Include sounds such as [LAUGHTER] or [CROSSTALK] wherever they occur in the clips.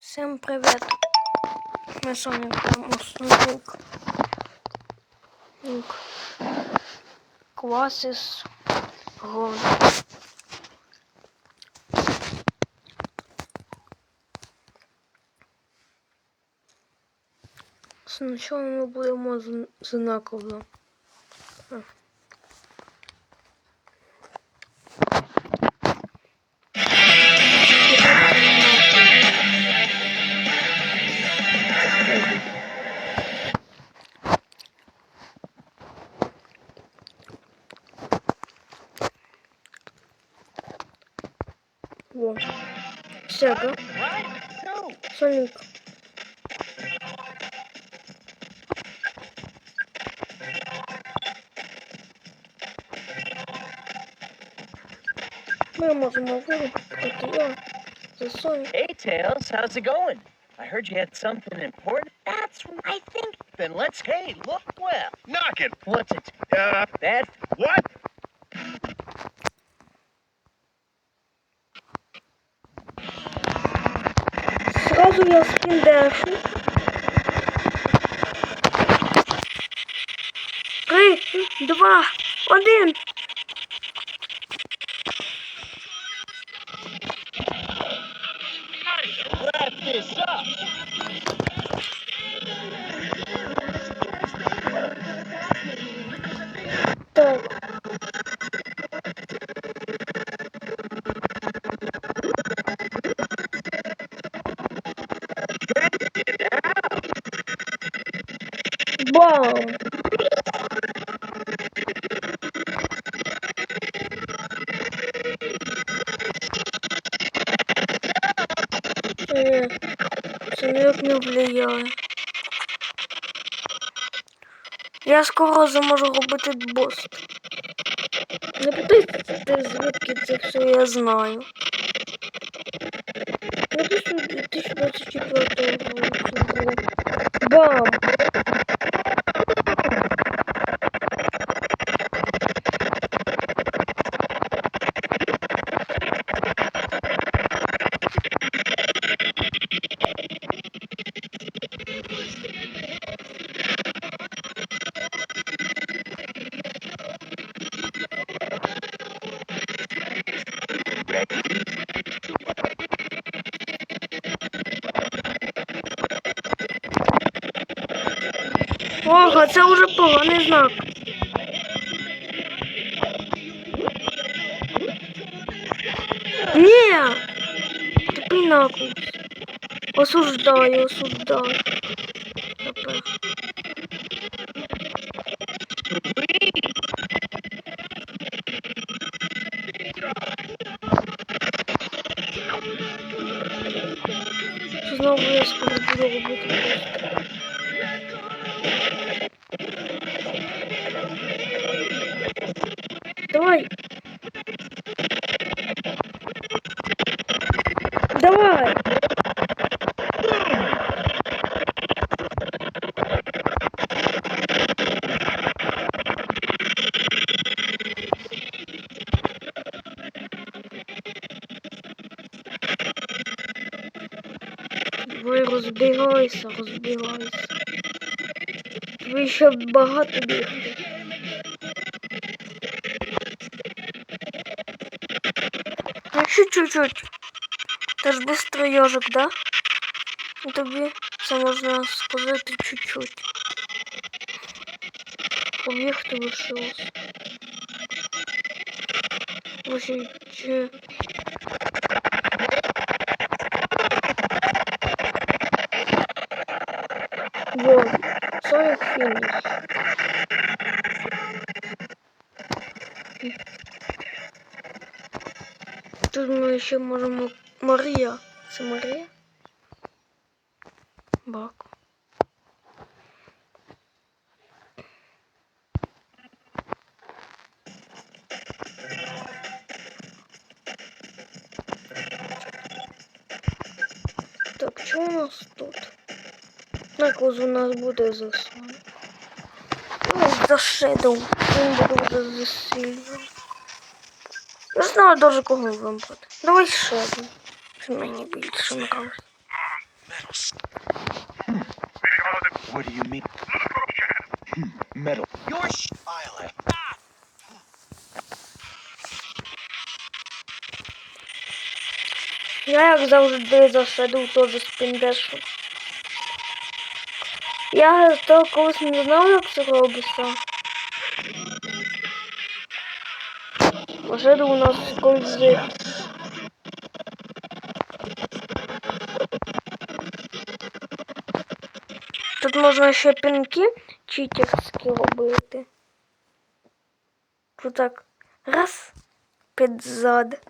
Всем привет! Мы с вами прям Снук. Нук. Классис Гон. Спочатку ми будемо знаково. Во. Сега. Соник. Ми можемо вирубити його за Соник. Hey, Tails, how's it going? I heard you had something important. That's right, I think. Then let's, hey, look well. Knock it. What's it? Uh, That? what? Сразу скин скіндешу. Три, два, один. Wrap this up. Не. Я скоро зможу робити бост. Не питайте, звідки це все я знаю. Напишу 2024 року. Бам! Ого, це вже поганий знак. Ні! Тупий накус. Осуждаю, осуждаю. Знову я скоро буду робити. Давай. Давай. Ви розбігайся, розбігайся. Ви ще багато бігти. [LAUGHS] чуть-чуть. Ти ж быстрый ежик, да? І Тобі це можна сказати чуть-чуть. Побігти лишилось. Ось Ще можемо... Марія. Це Марія? Бак. Так, що у нас тут? Накоз у нас буде заслан. Ну, за Shadow. Він буде вже за Не знаю даже кого вибрати. Давай Shadow. Що мені більше нравиться. What do you mean? Metal. Your sh- Island. Я як завжди засадив теж спіндешу. Я то колись не знав, як це робиться. Машина у нас скользить. Тут можна ще пінки читерські робити. Тут так раз під зад.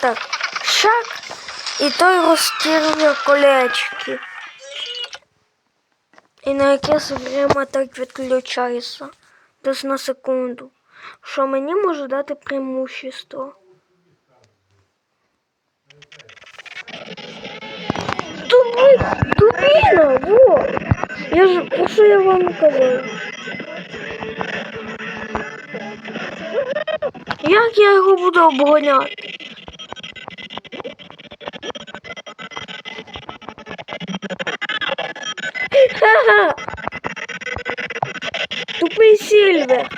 Так, шаг, і той розтірює колечки. І на якесь время так відключається. Десь на секунду. Що мені може дати преимущество. Дубина, во! Я ж, що я вам казав? Як я його буду обгоняти? Ха-ха! [LAUGHS] Тупий Сильвер.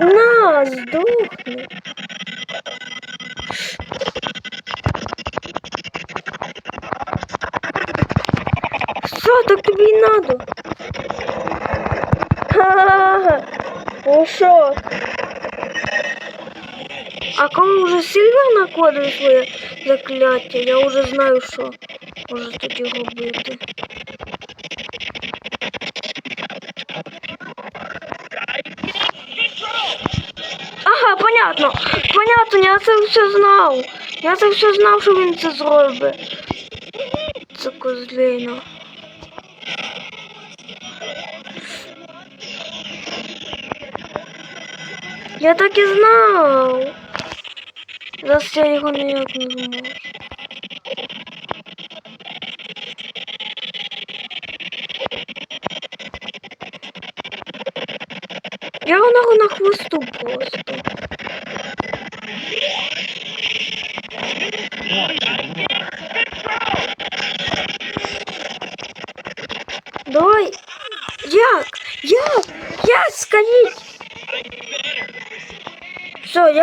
На, сдохни. Ушок. А коли вже Сильвер накладує своє закляття, я вже знаю, що може тоді робити. Ага, понятно. Понятно, я це все знав. Я це все знав, що він це зробить. Це козлина. Я так і знав. Зараз я його ніяк не зможу. Я його на хвосту просто.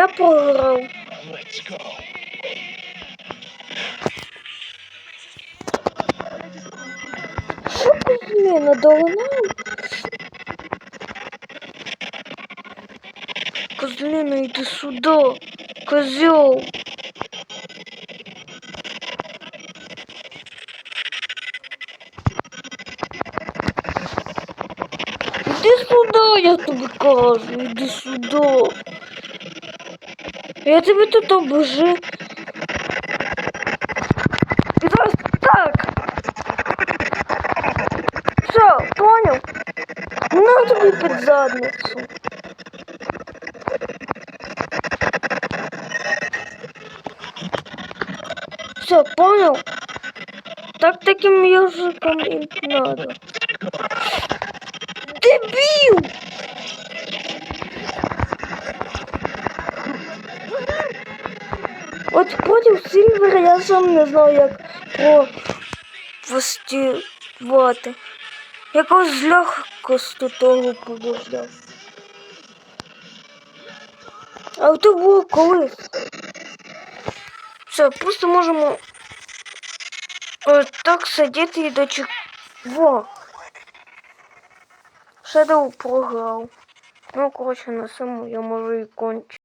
я програв. Let's go. Що козлина догнав? Козлина, йди сюди. Козел. Іди сюди, я тобі кажу, іди сюди. Я тебе тут обожи. Ось так. Все, понял? На тобі під задницю. Все, понял? Так таким ежиком и надо. От проти Сильвера я сам не знав, як провостювати. Якось легкостю того побуждав. А то було колись. Все, просто можемо ось так сидіти і дочек... Во! Shadow програв. Ну, коротше, на саму я можу і кончити.